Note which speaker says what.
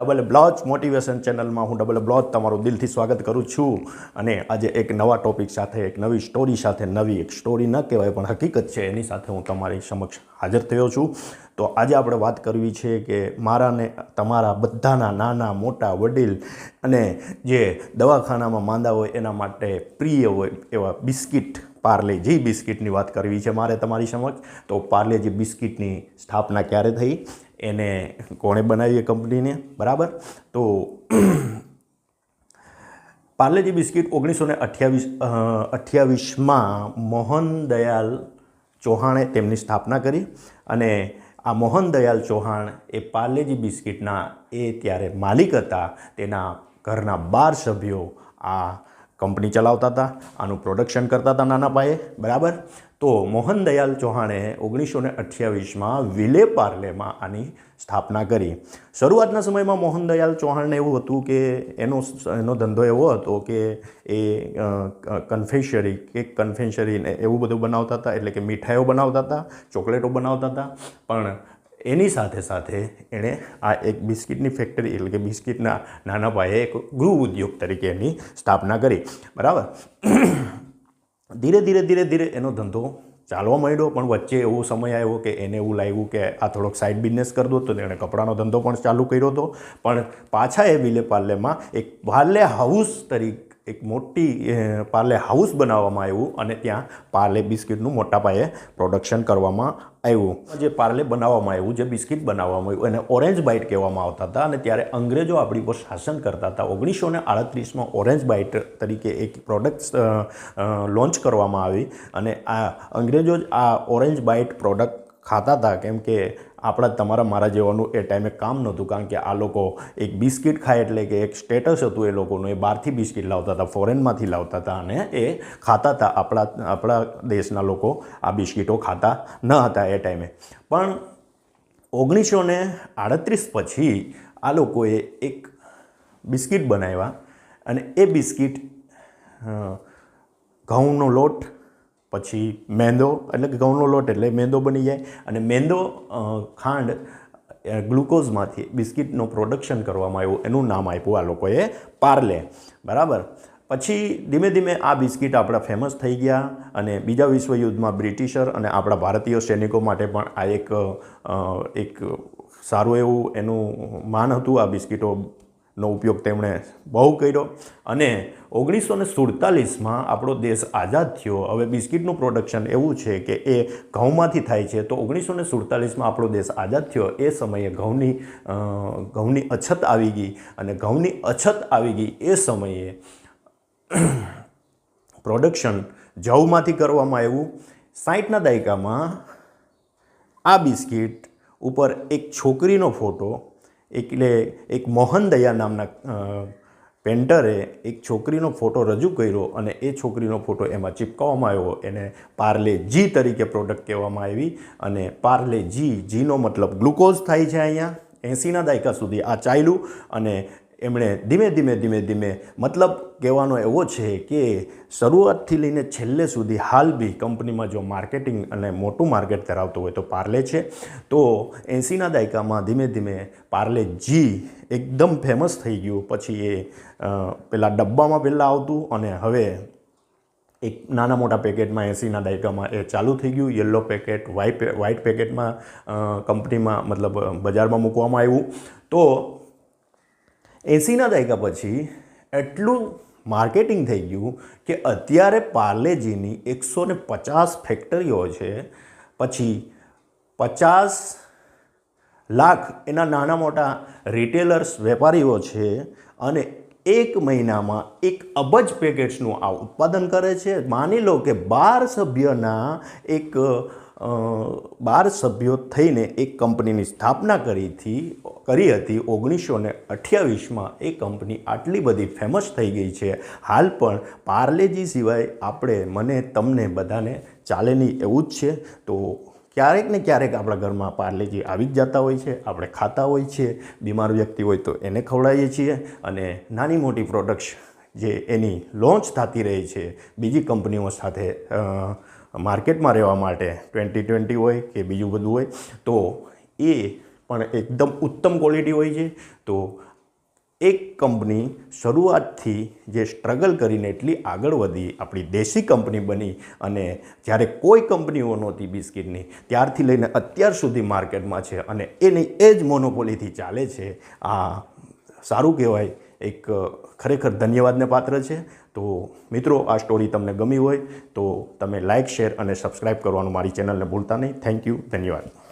Speaker 1: Double Baloch motivation ચેનલમાં હું double Baloch તમારું દિલથી સ્વાગત કરું છું. અને આજે એક નવા ટોપિક સાથે, એક નવી સ્ટોરી સાથે, નવી એક સ્ટોરી ન કહેવાય પણ હકીકત છે, એની સાથે હું તમારી સમક્ષ હાજર થયો છું. તો આજે આપણે વાત કરવી છે કે મારા ને તમારા બધાના નાના, મોટા વડીલ અને જે દવાખાનામાં માંદા હોય એના માટે પ્રિય હોય એવા બિસ્કિટ પાર્લેજી બિસ્કિટની વાત કરવી છે મારે તમારી સમક્ષ? તો પાર્લેજી બિસ્કિટની સ્થાપના ક્યારે થઈ? એને કોણે બનાવી એ કંપનીને? બરાબર? તો પાર્લેજી બિસ્કિટ ઓગણીસો ને અઠ્યાવીસ અઠ્યાવીસમાં મોહન દયાલ ચૌહાણે તેમની સ્થાપના કરી અને આ મોહન દયાલ ચૌહાણ એ પાર્લેજી બિસ્કિટના એ ત્યારે માલિક હતા. તેના ઘરના બાર સભ્યો આ કંપની ચલાવતા હતા, આનું પ્રોડક્શન કરતા હતા નાના પાયે, બરાબર? તો મોહન દયાલ ચૌહાણે ઓગણીસો ને અઠ્યાવીસમાં વિલે પાર્લેમાં આની સ્થાપના કરી. શરૂઆતના સમયમાં મોહન દયાલ ચૌહાણને એવું હતું કે એનો એનો ધંધો એવો હતો કે એ કન્ફેશરી કેક કન્ફેશરીને એવું બધું બનાવતા હતા, એટલે કે મીઠાઈઓ બનાવતા હતા, ચોકલેટો બનાવતા હતા. પણ એની સાથે સાથે એણે આ એક બિસ્કિટની ફેક્ટરી એટલે કે બિસ્કિટના નાના પાયે એક ગૃહ ઉદ્યોગ તરીકે એની સ્થાપના કરી. બરાબર? ધીરે ધીરે ધીરે ધીરે એનો ધંધો ચાલવા માંડ્યો, પણ વચ્ચે એવો સમય આવ્યો કે એને એવું લાગ્યું કે આ થોડોક સાઈડ બિઝનેસ કરી દો તો તેણે કપડાનો ધંધો પણ ચાલુ કર્યો હતો. પણ પાછા એ વિલે પાર્લેમાં એક પાર્લે હાઉસ તરીકે એક મોટી પાર્લે હાઉસ બનાવવામાં આવ્યું અને ત્યાં પાર્લે બિસ્કિટનું મોટા પાયે પ્રોડક્શન કરવામાં આવ્યું. જે પાર્લે બનાવવામાં આવ્યું, જે બિસ્કિટ બનાવવામાં આવ્યું, એને ઓરેન્જ બાઇટ કહેવામાં આવતા હતા અને ત્યારે અંગ્રેજો આપણી પર શાસન કરતા હતા. ઓગણીસો ને આડત્રીસમાં ઓરેન્જ બાઇટ તરીકે એક પ્રોડક્ટ લોન્ચ કરવામાં આવી અને આ અંગ્રેજો જ આ ઓરેન્જ બાઇટ પ્રોડક્ટ ખાતા હતા. કેમ કે આપણા તમારા મારા જેવાનું એ ટાઈમે કામ નહોતું. કારણ કે આ લોકો એક બિસ્કિટ ખાય એટલે કે એક સ્ટેટસ હતું એ લોકોનું. એ બહારથી બિસ્કિટ લાવતા હતા, ફોરેનમાંથી લાવતા હતા અને એ ખાતા હતા. આપણા આપણા દેશના લોકો આ બિસ્કિટો ખાતા ન હતા એ ટાઈમે. પણ ઓગણીસો ને આડત્રીસ પછી આ લોકોએ એક બિસ્કિટ બનાવ્યા અને એ બિસ્કિટ ઘઉંનો લોટ પછી મેંદો, એટલે કે ઘઉંનો લોટ, એટલે મેંદો બની જાય. અને મેંદો ખાંડ ગ્લુકોઝમાંથી બિસ્કિટનું પ્રોડક્શન કરવામાં આવ્યું. એનું નામ આપ્યું આ લોકોએ પાર્લે. બરાબર? પછી ધીમે ધીમે આ બિસ્કિટ આપણા ફેમસ થઈ ગયા અને બીજા વિશ્વયુદ્ધમાં બ્રિટિશર અને આપણા ભારતીય સૈનિકો માટે પણ આ એક એક સારું એવું એનું માન હતું આ બિસ્કિટો નો ઉપયોગ તેમણે બહુ કર્યો. અને ઓગણીસો ને સુડતાલીસમાં આપણો દેશ આઝાદ થયો. હવે બિસ્કિટનું પ્રોડક્શન એવું છે કે એ ઘઉંમાંથી થાય છે. તો ઓગણીસો ને સુડતાલીસમાં આપણો દેશ આઝાદ થયો. એ સમયે ઘઉંની ઘઉંની અછત આવી ગઈ. અને ઘઉંની અછત આવી ગઈ એ સમયે પ્રોડક્શન જવમાંથી કરવામાં આવ્યું. સાઠના દાયકામાં આ બિસ્કિટ ઉપર એક છોકરીનો ફોટો એટલે એક મોહન દયા નામના પેન્ટરે એક છોકરીનો ફોટો રજૂ કર્યો અને એ છોકરીનો ફોટો એમાં ચિપકાવવામાં આવ્યો. એને પાર્લે જી તરીકે પ્રોડક્ટ કહેવામાં આવી અને પાર્લે જી, જીનો મતલબ ગ્લુકોઝ થાય છે અહીંયા. એંસીના દાયકા સુધી આ ચાલ્યું અને એમણે ધીમે ધીમે ધીમે ધીમે મતલબ કહેવાનો એવો છે કે શરૂઆતથી લઈને છેલ્લે સુધી હાલ બી કંપનીમાં જો માર્કેટિંગ અને મોટું માર્કેટ ધરાવતું હોય તો પાર્લે છે. તો એંસીના દાયકામાં ધીમે ધીમે પાર્લે જી એકદમ ફેમસ થઈ ગયું. પછી એ પેલા ડબ્બામાં પહેલાં આવતું અને હવે એક નાના મોટા પેકેટમાં એંસીના દાયકામાં એ ચાલુ થઈ ગયું. યલો પેકેટ વ્હાઇટ વ્હાઇટ પેકેટમાં કંપનીમાં મતલબ બજારમાં મૂકવામાં આવ્યું. તો એંસીના દાયકા પછી એટલું માર્કેટિંગ થઈ ગયું કે અત્યારે પાર્લેજીની એકસો ને પચાસ ફેક્ટરીઓ છે. પછી પચાસ લાખ એના નાના મોટા રિટેલર્સ વેપારીઓ છે અને એક મહિનામાં એક અબજ પેકેટ્સનું આ ઉત્પાદન કરે છે. માની લો કે બાર સભ્યના એક બાર સભ્યો થઈને એક કંપનીની સ્થાપના કરી હતી કરી હતી. ઓગણીસો ને અઠ્યાવીસમાં એ કંપની આટલી બધી ફેમસ થઈ ગઈ છે. હાલ પણ પાર્લેજી સિવાય આપણે, મને, તમને બધાને ચાલે નહીં એવું જ છે. તો ક્યારેક ને ક્યારેક આપણા ઘરમાં પાર્લેજી આવી જ જતા હોય છે, આપણે ખાતા હોય છીએ બીમાર વ્યક્તિ હોય તો એને ખવડાવીએ છીએ અને નાની મોટી પ્રોડક્ટ્સ જે એની લોન્ચ થતી રહે છે, બીજી કંપનીઓ સાથે માર્કેટમાં રહેવા માટે ટ્વેન્ટી ટ્વેન્ટી હોય કે બીજું બધું હોય, તો એ પણ એકદમ ઉત્તમ ક્વોલિટી હોય છે. તો એક કંપની શરૂઆતથી જે સ્ટ્રગલ કરીને એટલી આગળ વધી, આપણી દેશી કંપની બની અને જ્યારે કોઈ કંપનીઓ નહોતી બિસ્કિટની, ત્યારથી લઈને અત્યાર સુધી માર્કેટમાં છે અને એની એ જ મોનોપોલીથી ચાલે છે. આ સારું કહેવાય. એક ખરેખર ધન્યવાદને પાત્ર છે. તો મિત્રો, આ સ્ટોરી તમને ગમી હોય તો તમે લાઇક શેર અને સબસ્ક્રાઈબ કરવાનું મારી ચેનલને ભૂલતા નહીં. થેન્ક યુ ધન્યવાદ.